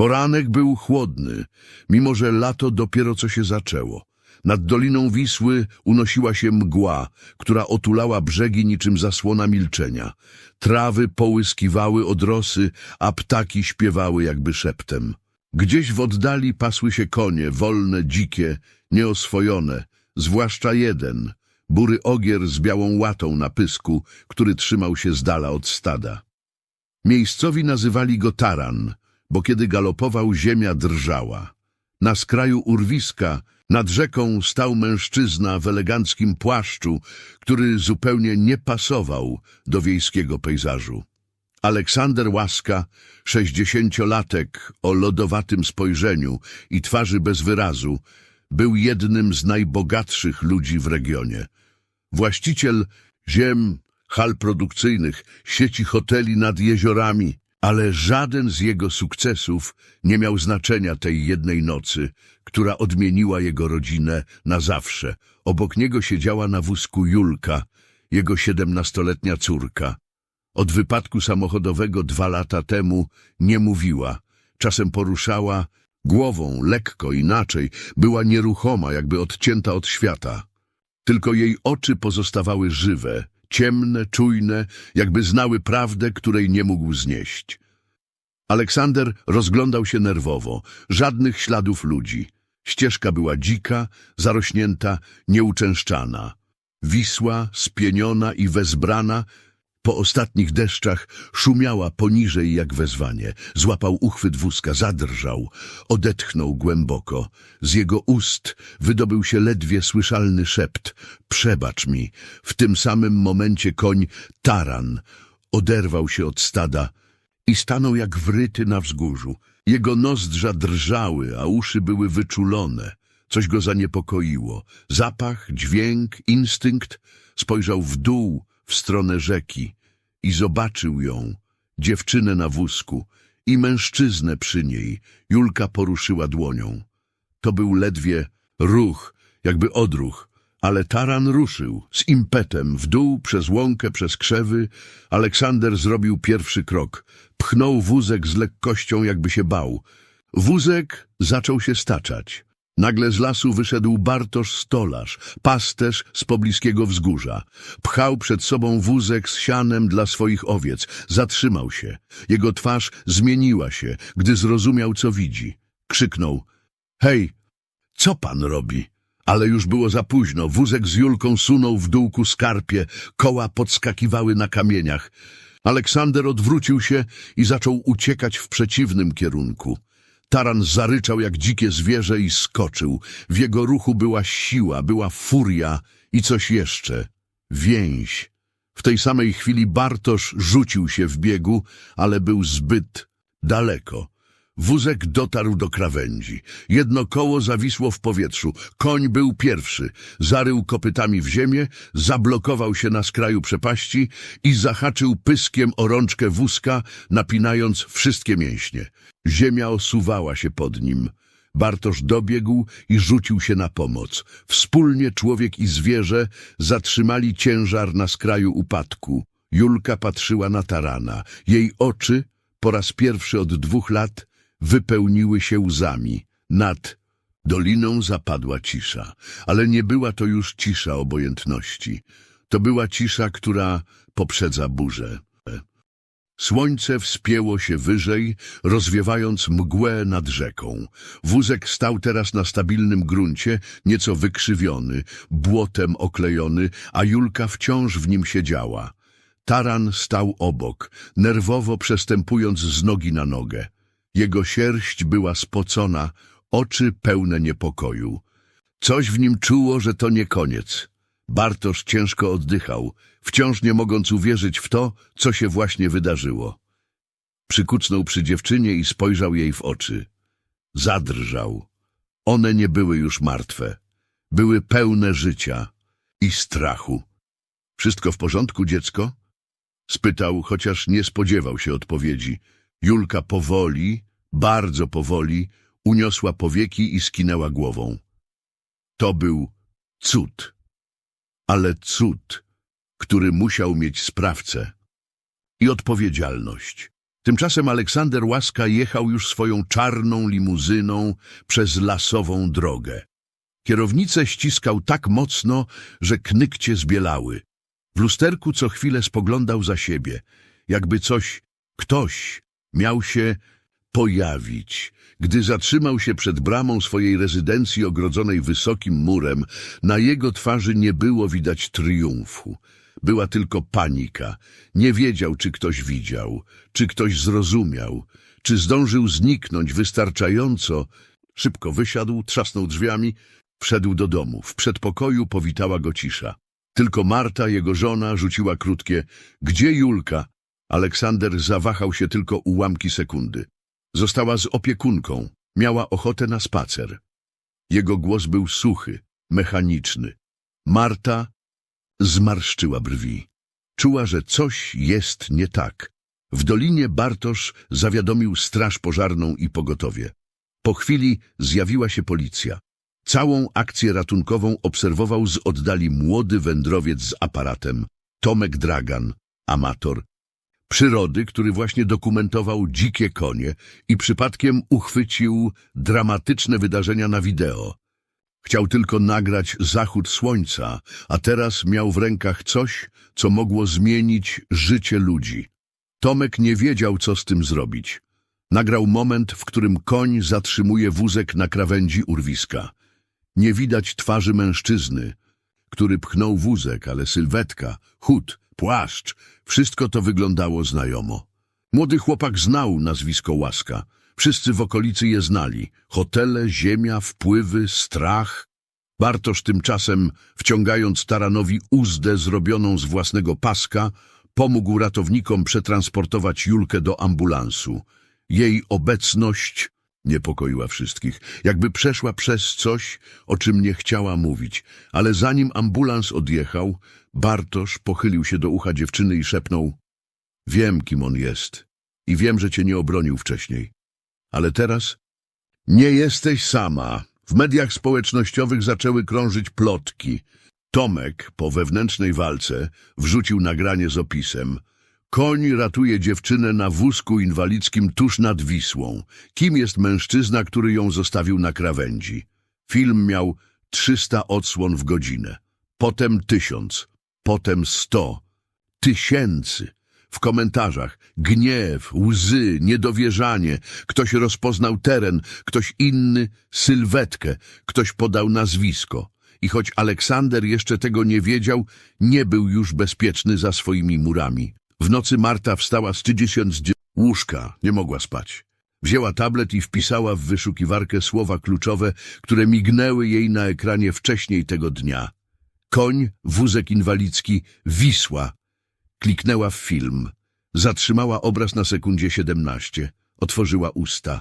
Poranek był chłodny, mimo że lato dopiero co się zaczęło. Nad doliną Wisły unosiła się mgła, która otulała brzegi niczym zasłona milczenia. Trawy połyskiwały od rosy, a ptaki śpiewały jakby szeptem. Gdzieś w oddali pasły się konie, wolne, dzikie, nieoswojone, zwłaszcza jeden, bury ogier z białą łatą na pysku, który trzymał się z dala od stada. Miejscowi nazywali go taran, bo kiedy galopował, ziemia drżała. Na skraju urwiska, nad rzeką, stał mężczyzna w eleganckim płaszczu, który zupełnie nie pasował do wiejskiego pejzażu. Aleksander Łaska, sześćdziesięciolatek o lodowatym spojrzeniu i twarzy bez wyrazu, był jednym z najbogatszych ludzi w regionie. Właściciel ziem, hal produkcyjnych, sieci hoteli nad jeziorami, ale żaden z jego sukcesów nie miał znaczenia tej jednej nocy, która odmieniła jego rodzinę na zawsze. Obok niego siedziała na wózku Julka, jego siedemnastoletnia córka. Od wypadku samochodowego dwa lata temu nie mówiła, czasem poruszała głową lekko, inaczej, była nieruchoma, jakby odcięta od świata. Tylko jej oczy pozostawały żywe, ciemne, czujne, jakby znały prawdę, której nie mógł znieść. Aleksander rozglądał się nerwowo, żadnych śladów ludzi. Ścieżka była dzika, zarośnięta, nieuczęszczana. Wisła, spieniona i wezbrana, po ostatnich deszczach szumiała poniżej jak wezwanie. Złapał uchwyt wózka, zadrżał, odetchnął głęboko. Z jego ust wydobył się ledwie słyszalny szept. Przebacz mi. W tym samym momencie koń taran oderwał się od stada i stanął jak wryty na wzgórzu. Jego nozdrza drżały, a uszy były wyczulone. Coś go zaniepokoiło. Zapach, dźwięk, instynkt spojrzał w dół, w stronę rzeki i zobaczył ją, dziewczynę na wózku i mężczyznę przy niej. Julka poruszyła dłonią. To był ledwie ruch, jakby odruch, ale taran ruszył z impetem w dół, przez łąkę, przez krzewy. Aleksander zrobił pierwszy krok. Pchnął wózek z lekkością, jakby się bał. Wózek zaczął się staczać. Nagle z lasu wyszedł Bartosz Stolarz, pasterz z pobliskiego wzgórza. Pchał przed sobą wózek z sianem dla swoich owiec. Zatrzymał się. Jego twarz zmieniła się, gdy zrozumiał, co widzi. Krzyknął. Hej, co pan robi? Ale już było za późno. Wózek z Julką sunął w dół ku skarpie. Koła podskakiwały na kamieniach. Aleksander odwrócił się i zaczął uciekać w przeciwnym kierunku. Taran zaryczał jak dzikie zwierzę i skoczył. W jego ruchu była siła, była furia i coś jeszcze. Więź. W tej samej chwili Bartosz rzucił się w biegu, ale był zbyt daleko. Wózek dotarł do krawędzi. Jedno koło zawisło w powietrzu. Koń był pierwszy. Zarył kopytami w ziemię, zablokował się na skraju przepaści i zahaczył pyskiem o rączkę wózka, napinając wszystkie mięśnie. Ziemia osuwała się pod nim. Bartosz dobiegł i rzucił się na pomoc. Wspólnie człowiek i zwierzę zatrzymali ciężar na skraju upadku. Julka patrzyła na tarana. Jej oczy, po raz pierwszy od dwóch lat, wypełniły się łzami. Nad doliną zapadła cisza, ale nie była to już cisza obojętności. To była cisza, która poprzedza burzę. Słońce wspięło się wyżej, rozwiewając mgłę nad rzeką. Wózek stał teraz na stabilnym gruncie, nieco wykrzywiony, błotem oklejony, a Julka wciąż w nim siedziała. Taran stał obok, nerwowo przestępując z nogi na nogę. Jego sierść była spocona, oczy pełne niepokoju. Coś w nim czuło, że to nie koniec. Bartosz ciężko oddychał, wciąż nie mogąc uwierzyć w to, co się właśnie wydarzyło. Przykucnął przy dziewczynie i spojrzał jej w oczy. Zadrżał. One nie były już martwe. Były pełne życia i strachu. Wszystko w porządku, dziecko? Spytał, chociaż nie spodziewał się odpowiedzi. Julka powoli, bardzo powoli, uniosła powieki i skinęła głową. To był cud. Ale cud, który musiał mieć sprawcę i odpowiedzialność. Tymczasem Aleksander Łaska jechał już swoją czarną limuzyną przez lasową drogę. Kierownicę ściskał tak mocno, że knykcie zbielały. W lusterku co chwilę spoglądał za siebie, jakby coś, ktoś miał się pojawić. Gdy zatrzymał się przed bramą swojej rezydencji ogrodzonej wysokim murem, na jego twarzy nie było widać triumfu. Była tylko panika. Nie wiedział, czy ktoś widział, czy ktoś zrozumiał, czy zdążył zniknąć wystarczająco. Szybko wysiadł, trzasnął drzwiami, wszedł do domu. W przedpokoju powitała go cisza. Tylko Marta, jego żona, rzuciła krótkie — Gdzie Julka? Aleksander zawahał się tylko ułamki sekundy. Została z opiekunką. Miała ochotę na spacer. Jego głos był suchy, mechaniczny. Marta zmarszczyła brwi. Czuła, że coś jest nie tak. W dolinie Bartosz zawiadomił straż pożarną i pogotowie. Po chwili zjawiła się policja. Całą akcję ratunkową obserwował z oddali młody wędrowiec z aparatem, Tomek Dragan, amator przyrody, który właśnie dokumentował dzikie konie i przypadkiem uchwycił dramatyczne wydarzenia na wideo. Chciał tylko nagrać zachód słońca, a teraz miał w rękach coś, co mogło zmienić życie ludzi. Tomek nie wiedział, co z tym zrobić. Nagrał moment, w którym koń zatrzymuje wózek na krawędzi urwiska. Nie widać twarzy mężczyzny, który pchnął wózek, ale sylwetka, chód, płaszcz, wszystko to wyglądało znajomo. Młody chłopak znał nazwisko Łaska. Wszyscy w okolicy je znali. Hotele, ziemia, wpływy, strach. Bartosz tymczasem, wciągając Taranowi uzdę zrobioną z własnego paska, pomógł ratownikom przetransportować Julkę do ambulansu. Jej obecność niepokoiła wszystkich, jakby przeszła przez coś, o czym nie chciała mówić. Ale zanim ambulans odjechał, Bartosz pochylił się do ucha dziewczyny i szepnął — Wiem, kim on jest i wiem, że cię nie obronił wcześniej. Ale teraz nie jesteś sama. W mediach społecznościowych zaczęły krążyć plotki. Tomek po wewnętrznej walce wrzucił nagranie z opisem. Koń ratuje dziewczynę na wózku inwalidzkim tuż nad Wisłą. Kim jest mężczyzna, który ją zostawił na krawędzi? Film miał 300 odsłon w godzinę, potem tysiąc, potem sto, tysięcy. W komentarzach gniew, łzy, niedowierzanie. Ktoś rozpoznał teren, ktoś inny sylwetkę, ktoś podał nazwisko. I choć Aleksander jeszcze tego nie wiedział, nie był już bezpieczny za swoimi murami. W nocy Marta wstała szczydziąc z łóżka, nie mogła spać. Wzięła tablet i wpisała w wyszukiwarkę słowa kluczowe, które mignęły jej na ekranie wcześniej tego dnia. Koń, wózek inwalidzki, Wisła. Kliknęła w film. Zatrzymała obraz na sekundzie siedemnaście. Otworzyła usta.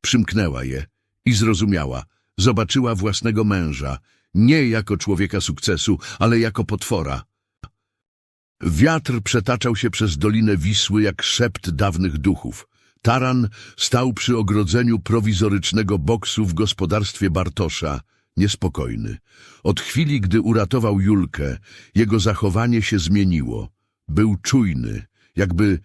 Przymknęła je i zrozumiała. Zobaczyła własnego męża. Nie jako człowieka sukcesu, ale jako potwora. Wiatr przetaczał się przez dolinę Wisły jak szept dawnych duchów. Taran stał przy ogrodzeniu prowizorycznego boksu w gospodarstwie Bartosza, niespokojny. Od chwili, gdy uratował Julkę, jego zachowanie się zmieniło. Był czujny, jakby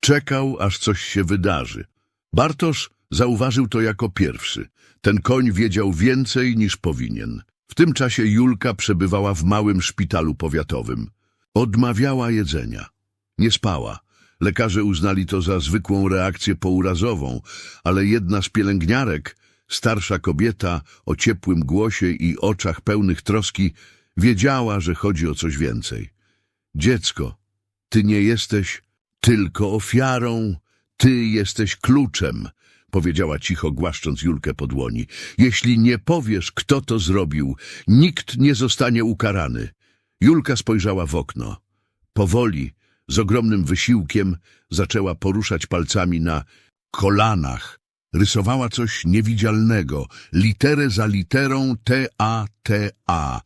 czekał, aż coś się wydarzy. Bartosz zauważył to jako pierwszy. Ten koń wiedział więcej niż powinien. W tym czasie Julka przebywała w małym szpitalu powiatowym. Odmawiała jedzenia. Nie spała. Lekarze uznali to za zwykłą reakcję pourazową, ale jedna z pielęgniarek, starsza kobieta o ciepłym głosie i oczach pełnych troski, wiedziała, że chodzi o coś więcej. Dziecko, ty nie jesteś tylko ofiarą, ty jesteś kluczem, powiedziała cicho, głaszcząc Julkę po dłoni. Jeśli nie powiesz, kto to zrobił, nikt nie zostanie ukarany. Julka spojrzała w okno. Powoli, z ogromnym wysiłkiem, zaczęła poruszać palcami na kolanach. Rysowała coś niewidzialnego, literę za literą T-A-T-A.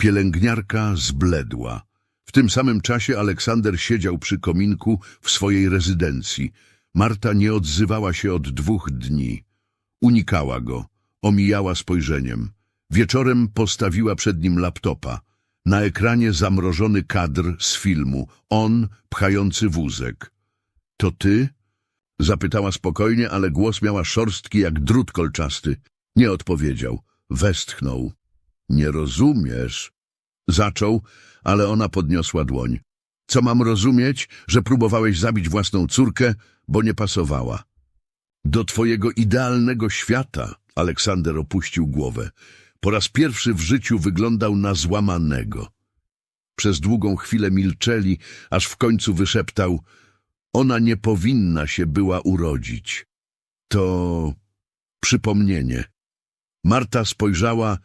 Pielęgniarka zbledła. W tym samym czasie Aleksander siedział przy kominku w swojej rezydencji. Marta nie odzywała się od dwóch dni. Unikała go, omijała spojrzeniem. Wieczorem postawiła przed nim laptopa. Na ekranie zamrożony kadr z filmu. On pchający wózek. To ty? Zapytała spokojnie, ale głos miała szorstki jak drut kolczasty. Nie odpowiedział. Westchnął. Nie rozumiesz? Zaczął, ale ona podniosła dłoń. Co mam rozumieć, że próbowałeś zabić własną córkę, bo nie pasowała? Do twojego idealnego świata, Aleksander opuścił głowę. Po raz pierwszy w życiu wyglądał na złamanego. Przez długą chwilę milczeli, aż w końcu wyszeptał Ona nie powinna się była urodzić. To przypomnienie. Marta spojrzała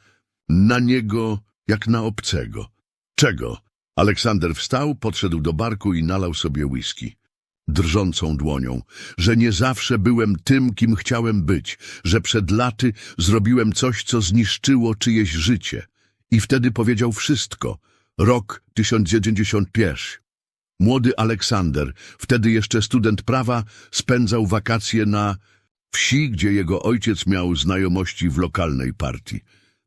na niego jak na obcego. Czego? Aleksander wstał, podszedł do barku i nalał sobie whisky. Drżącą dłonią, że nie zawsze byłem tym, kim chciałem być, że przed laty zrobiłem coś, co zniszczyło czyjeś życie. I wtedy powiedział wszystko. Rok 1991. Młody Aleksander, wtedy jeszcze student prawa, spędzał wakacje na wsi, gdzie jego ojciec miał znajomości w lokalnej partii.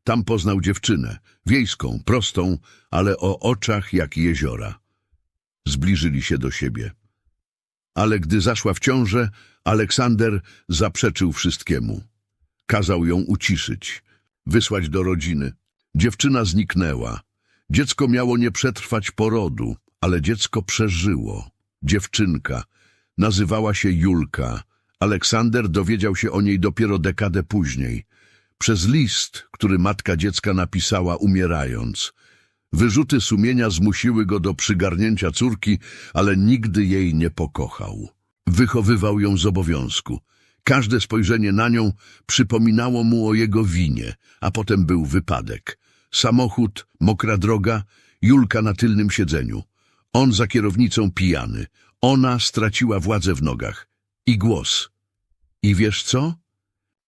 Tam poznał dziewczynę, wiejską, prostą, ale o oczach jak jeziora. Zbliżyli się do siebie. Ale gdy zaszła w ciążę, Aleksander zaprzeczył wszystkiemu. Kazał ją uciszyć, wysłać do rodziny. Dziewczyna zniknęła. Dziecko miało nie przetrwać porodu, ale dziecko przeżyło. Dziewczynka. Nazywała się Julka. Aleksander dowiedział się o niej dopiero dekadę później. Przez list, który matka dziecka napisała umierając. Wyrzuty sumienia zmusiły go do przygarnięcia córki, ale nigdy jej nie pokochał. Wychowywał ją z obowiązku. Każde spojrzenie na nią przypominało mu o jego winie, a potem był wypadek. Samochód, mokra droga, Julka na tylnym siedzeniu. On za kierownicą pijany. Ona straciła władzę w nogach. I głos. I wiesz co?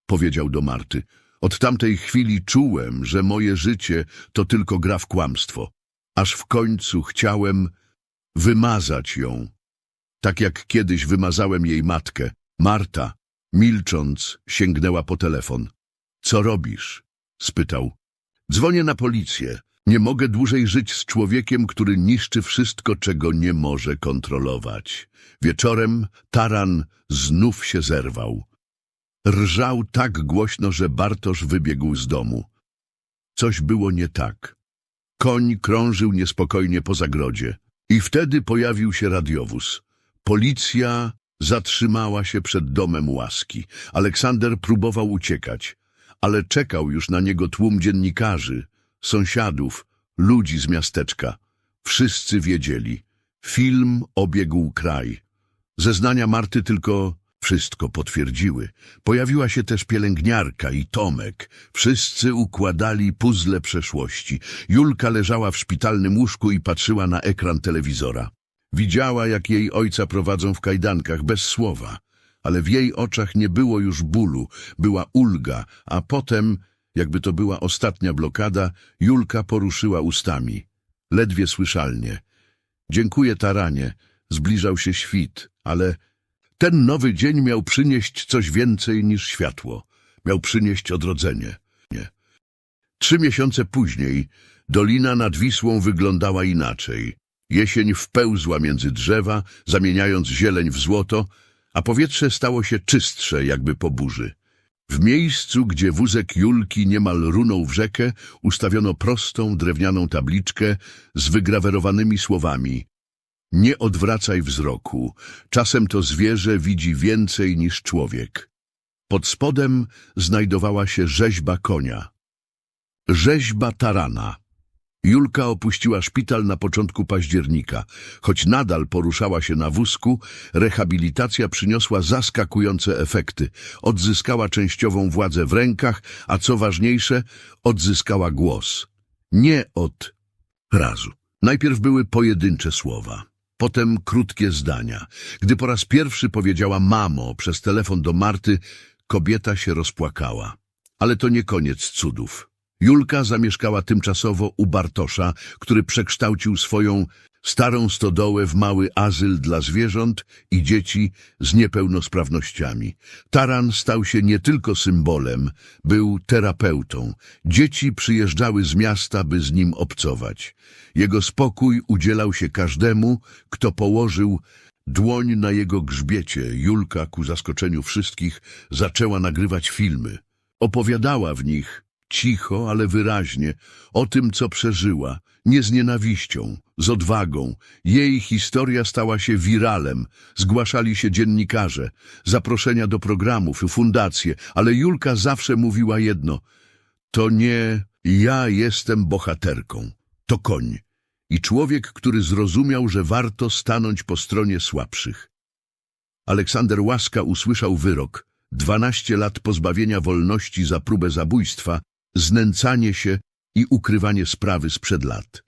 Powiedział do Marty. Od tamtej chwili czułem, że moje życie to tylko gra w kłamstwo. Aż w końcu chciałem wymazać ją. Tak jak kiedyś wymazałem jej matkę. Marta, milcząc, sięgnęła po telefon. Co robisz? spytał. Dzwonię na policję. Nie mogę dłużej żyć z człowiekiem, który niszczy wszystko, czego nie może kontrolować. Wieczorem taran znów się zerwał. Rżał tak głośno, że Bartosz wybiegł z domu. Coś było nie tak. Koń krążył niespokojnie po zagrodzie. I wtedy pojawił się radiowóz. Policja zatrzymała się przed domem łaski. Aleksander próbował uciekać, ale czekał już na niego tłum dziennikarzy, sąsiadów, ludzi z miasteczka. Wszyscy wiedzieli. Film obiegł kraj. Zeznania Marty tylko wszystko potwierdziły. Pojawiła się też pielęgniarka i Tomek. Wszyscy układali puzzle przeszłości. Julka leżała w szpitalnym łóżku i patrzyła na ekran telewizora. Widziała, jak jej ojca prowadzą w kajdankach, bez słowa. Ale w jej oczach nie było już bólu, była ulga, a potem, jakby to była ostatnia blokada, Julka poruszyła ustami. Ledwie słyszalnie. Dziękuję, Taranie. Zbliżał się świt, ale ten nowy dzień miał przynieść coś więcej niż światło. Miał przynieść odrodzenie. Nie. Trzy miesiące później dolina nad Wisłą wyglądała inaczej. Jesień wpełzła między drzewa, zamieniając zieleń w złoto, a powietrze stało się czystsze, jakby po burzy. W miejscu, gdzie wózek Julki niemal runął w rzekę, ustawiono prostą, drewnianą tabliczkę z wygrawerowanymi słowami nie odwracaj wzroku. Czasem to zwierzę widzi więcej niż człowiek. Pod spodem znajdowała się rzeźba konia. Rzeźba tarana. Julka opuściła szpital na początku października. Choć nadal poruszała się na wózku, rehabilitacja przyniosła zaskakujące efekty. Odzyskała częściową władzę w rękach, a co ważniejsze, odzyskała głos. Nie od razu. Najpierw były pojedyncze słowa. Potem krótkie zdania. Gdy po raz pierwszy powiedziała mamo przez telefon do Marty, kobieta się rozpłakała. Ale to nie koniec cudów. Julka zamieszkała tymczasowo u Bartosza, który przekształcił swoją starą stodołę w mały azyl dla zwierząt i dzieci z niepełnosprawnościami. Taran stał się nie tylko symbolem, był terapeutą. Dzieci przyjeżdżały z miasta, by z nim obcować. Jego spokój udzielał się każdemu, kto położył Dłoń na jego grzbiecie, Julka, ku zaskoczeniu wszystkich, zaczęła nagrywać filmy. Opowiadała w nich, cicho, ale wyraźnie, o tym, co przeżyła, nie z nienawiścią, z odwagą. Jej historia stała się wiralem, zgłaszali się dziennikarze, zaproszenia do programów, fundacje, ale Julka zawsze mówiła jedno, to nie ja jestem bohaterką, to koń. I człowiek, który zrozumiał, że warto stanąć po stronie słabszych. Aleksander Łaska usłyszał wyrok, 12 lat pozbawienia wolności za próbę zabójstwa, znęcanie się i ukrywanie sprawy sprzed lat.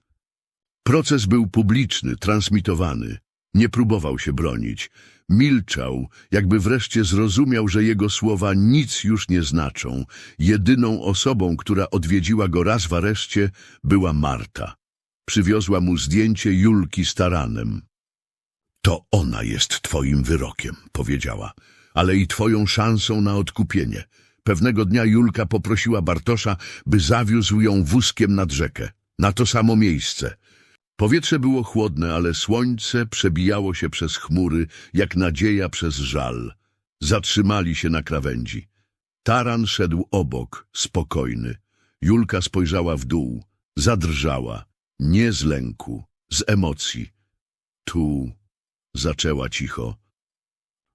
Proces był publiczny, transmitowany. Nie próbował się bronić. Milczał, jakby wreszcie zrozumiał, że jego słowa nic już nie znaczą. Jedyną osobą, która odwiedziła go raz w areszcie, była Marta. Przywiozła mu zdjęcie Julki z taranem. To ona jest twoim wyrokiem, powiedziała, ale i twoją szansą na odkupienie. Pewnego dnia Julka poprosiła Bartosza, by zawiózł ją wózkiem nad rzekę, na to samo miejsce. Powietrze było chłodne, ale słońce przebijało się przez chmury, jak nadzieja przez żal. Zatrzymali się na krawędzi. Taran szedł obok, spokojny. Julka spojrzała w dół, zadrżała. Nie z lęku, z emocji. Tu zaczęła cicho.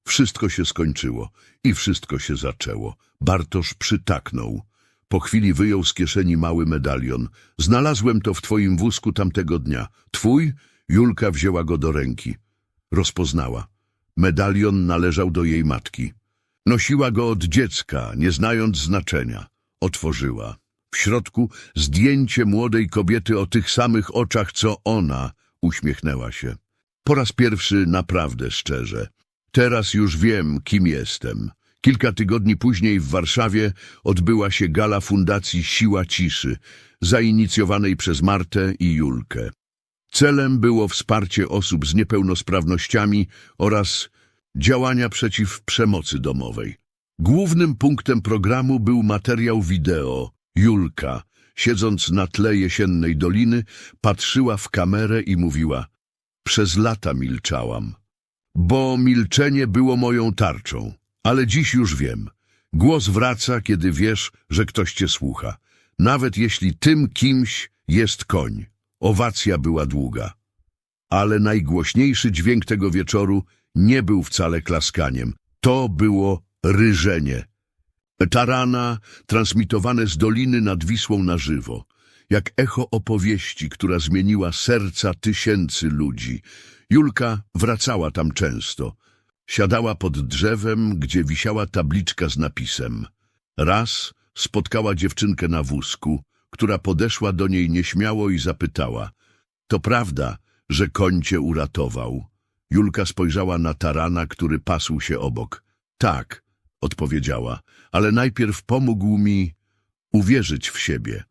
Wszystko się skończyło i wszystko się zaczęło. Bartosz przytaknął. Po chwili wyjął z kieszeni mały medalion. Znalazłem to w twoim wózku tamtego dnia. Twój? Julka wzięła go do ręki. Rozpoznała. Medalion należał do jej matki. Nosiła go od dziecka, nie znając znaczenia. Otworzyła. W środku zdjęcie młodej kobiety o tych samych oczach, co ona. Uśmiechnęła się. Po raz pierwszy naprawdę szczerze. Teraz już wiem, kim jestem. Kilka tygodni później w Warszawie odbyła się gala Fundacji Siła Ciszy, zainicjowanej przez Martę i Julkę. Celem było wsparcie osób z niepełnosprawnościami oraz działania przeciw przemocy domowej. Głównym punktem programu był materiał wideo. Julka, siedząc na tle jesiennej doliny, patrzyła w kamerę i mówiła Przez lata milczałam, bo milczenie było moją tarczą. Ale dziś już wiem. Głos wraca, kiedy wiesz, że ktoś cię słucha. Nawet jeśli tym kimś jest koń. Owacja była długa. Ale najgłośniejszy dźwięk tego wieczoru nie był wcale klaskaniem. To było ryżenie. Tarana transmitowane z doliny nad Wisłą na żywo. Jak echo opowieści, która zmieniła serca tysięcy ludzi. Julka wracała tam często. Siadała pod drzewem, gdzie wisiała tabliczka z napisem. Raz spotkała dziewczynkę na wózku, która podeszła do niej nieśmiało i zapytała. To prawda, że koń cię uratował? Julka spojrzała na tarana, który pasł się obok. Tak, odpowiedziała, ale najpierw pomógł mi uwierzyć w siebie.